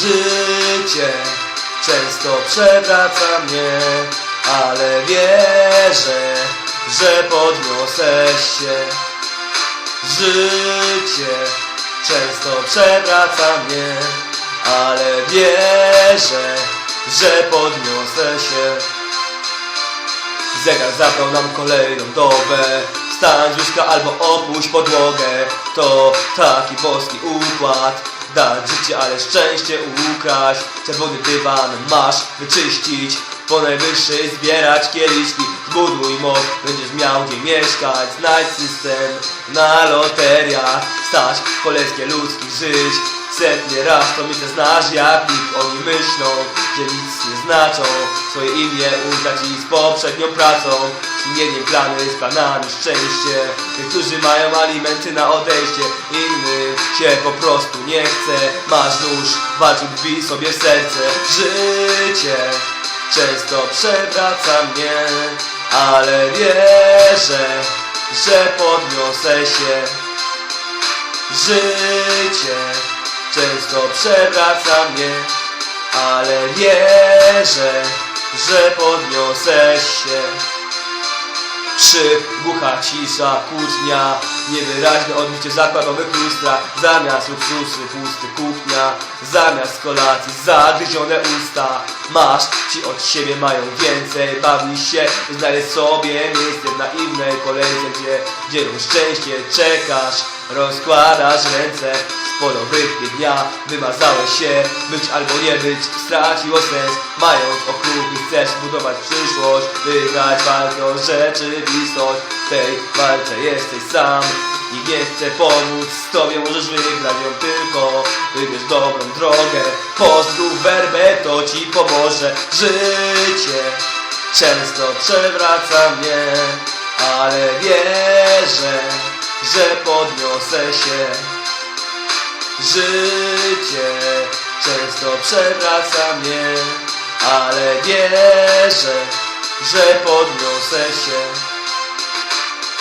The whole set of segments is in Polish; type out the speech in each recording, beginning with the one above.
Życie często przewraca mnie, ale wierzę, że podniosę się. Życie często przewraca mnie, ale wierzę, że podniosę się. Zegar zabrał nam kolejną dobę Wstań z albo opuść podłogę To taki boski układ Dać życie, ale szczęście ukraść Czerwony dywan masz wyczyścić. Po najwyższej zbierać kieliszki. Zbuduj most, będziesz miał gdzie mieszkać. Znajdź system na loteriach Stać polskie ludzkich żyć Setny raz to myślę znasz jak nikt Oni myślą, że nic nie znaczą. Swoje imię utracić z poprzednią pracą. Sumieniem plany z planami szczęście. Niektórzy mają alimenty na odejście Innym się po prostu nie chce. Masz nóż, walcz wbij sobie serce. Życie często przewraca mnie Ale wierzę, że podniosę się. Życie często przewraca mnie, ale wierzę, że podniosę się. Krzyk, głucha cisza, kłótnia Niewyraźne odbicie zakładowych lustra Zamiast luksusy, pusty kuchnia Zamiast kolacji, zagryzione usta Masz, ci od siebie mają więcej. Bawisz się, znaleźć sobie miejsce w naiwnej kolejce Gdzie dzielą szczęście, czekasz. Rozkładasz ręce z polowych dnia. Wymazałeś się, być albo nie być Straciło sens, mając okrutny Chcesz budować przyszłość Wygrać walkę rzeczywistość W tej walce jesteś sam. Nikt nie chce pomóc Tobie możesz wygrać ją tylko. Wybierz dobrą drogę Pozdrów werbę, to ci pomoże Życie. Często przewraca mnie Ale wierzę, że podniosę się. Życie często przewraca mnie, ale wierzę, że podniosę się.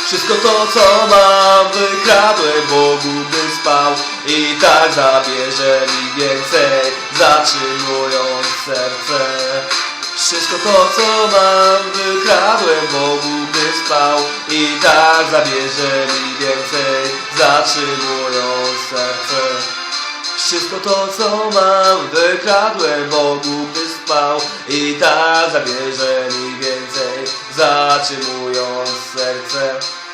Wszystko to, co mam, wykradłem Bogu, by spał i tak zabierze mi więcej, zatrzymując serce. Wszystko to, co mam, wykradłem Bogu, by spał i tak zabierze mi więcej, zatrzymując serce. Wszystko to, co mam, wykradłem Bogu, by spał i tak zabierze mi zatrzymując serce.